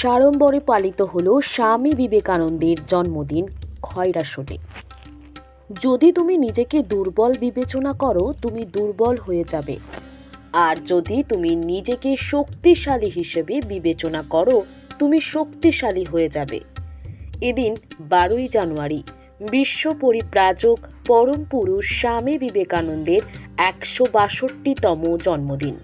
সাড়ম্বরে পালিত হলো স্বামী বিবেকানন্দের জন্মদিন খয়রাসোটে যদি তুমি নিজেকে দুর্বল বিবেচনা করো, তুমি দুর্বল হয়ে যাবে। আর যদি তুমি নিজেকে শক্তিশালী হিসেবে বিবেচনা করো, তুমি শক্তিশালী হয়ে যাবে। এদিন বারোই জানুয়ারি বিশ্ব পরিব্রাজক পরম পুরুষ স্বামী বিবেকানন্দের একশো বাষট্টিতম জন্মদিন।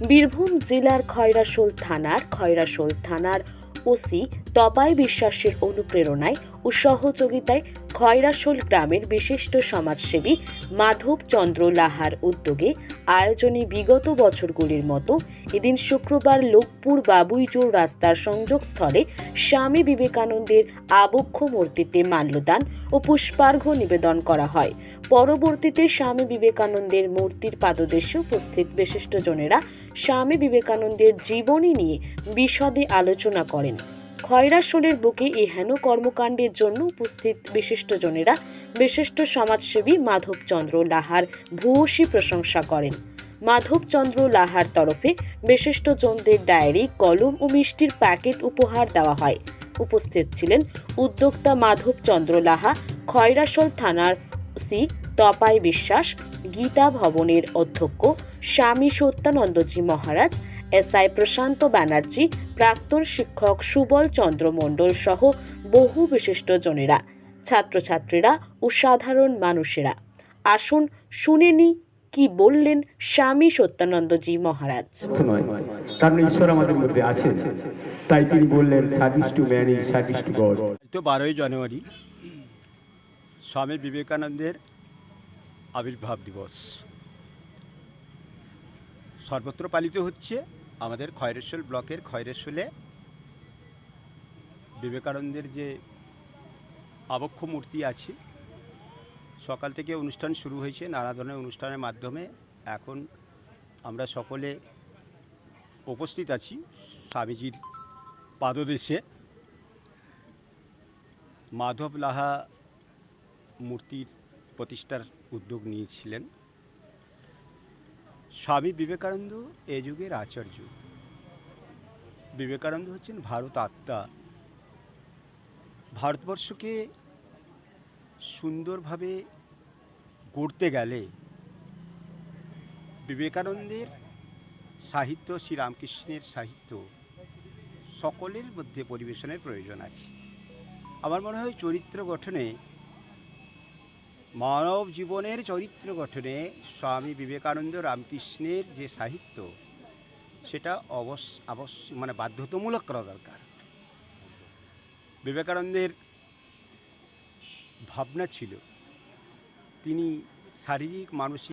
বীরভূম জেলার খয়রাশোল থানার খয়রাশোল থানার ওসি তপাই বিশ্বাসের অনুপ্রেরণায় ও সহযোগিতায় খয়রাশোল গ্রামের বিশিষ্ট সমাজসেবী মাধব চন্দ্র লাহার উদ্যোগে আয়োজনে বিগত বছরগুলির মতো এদিন শুক্রবার লোকপুর বাবুইজোর রাস্তার সংযোগস্থলে স্বামী বিবেকানন্দের আবক্ষ মূর্তিতে মাল্যদান ও পুষ্পার্ঘ্য নিবেদন করা হয়। পরবর্তীতে স্বামী বিবেকানন্দের মূর্তির পাদদেশে উপস্থিত বিশিষ্টজনেরা স্বামী বিবেকানন্দের জীবনী নিয়ে বিশদে আলোচনা করেন। খয়রাশোলের বুকে এই হেন কর্মকাণ্ডের জন্য উপস্থিত বিশিষ্টজনেরা বিশিষ্ট সমাজসেবী মাধবচন্দ্র লাহার ভূয়সী প্রশংসা করেন। মাধবচন্দ্র লাহার তরফে বিশিষ্টজনদের ডায়েরি কলম ও মিষ্টির প্যাকেট উপহার দেওয়া হয়। উপস্থিত ছিলেন উদ্যোক্তা মাধবচন্দ্র লাহা খয়রাশোল থানার সি তপাই বিশ্বাস, গীতা ভবনের অধ্যক্ষ স্বামী সত্যানন্দজি মহারাজ এসআই প্রশান্ত ব্যানার্জি প্রাক্তন শিক্ষক সুবল চন্দ্র মণ্ডল সহ বহু বিশিষ্টজনেরা ছাত্রছাত্রীরা ও সাধারণ মানুষেরা। আসুন শুনে নি কি বললেন স্বামী সত্যানন্দজি মহারাজ। কারণ ঈশ্বর আমাদের মধ্যে আছেন। তাই তিনি বললেন service to man is service to God. তো বারোই জানুয়ারি স্বামী বিবেকানন্দের আবির্ভাব দিবস। সর্বত্র পালিত হচ্ছে। আমাদের খয়রেশ্বর ব্লকের খয়রেশ্বলে বিবেকানন্দের যে আবক্ষ মূর্তি আছে, সকাল থেকে অনুষ্ঠান শুরু হয়েছে, নানা ধরনের অনুষ্ঠানের মাধ্যমে এখন আমরা সকলে উপস্থিত আছি স্বামীজির পাদদেশে। মাধব লাহা মূর্তির প্রতিষ্ঠার উদ্যোগ নিয়েছিলেন। স্বামী বিবেকানন্দ এ যুগের আচার্য। বিবেকানন্দ হচ্ছেন ভারত আত্মা। ভারতবর্ষকে সুন্দরভাবে গড়তে গেলে বিবেকানন্দের সাহিত্য, শ্রীরামকৃষ্ণের সাহিত্য সকলের মধ্যে পরিবেশনের প্রয়োজন আছে। আমার মনে হয় চরিত্র গঠনে মানব জীবনের চরিত্র গঠনে স্বামী বিবেকানন্দ রামকৃষ্ণের যে সাহিত্য, সেটা অবশ্য অবশ্য মানে বাধ্যতামূলক করা দরকার। বিবেকানন্দের ভাবনা ছিল, তিনি শারীরিক, মানসিক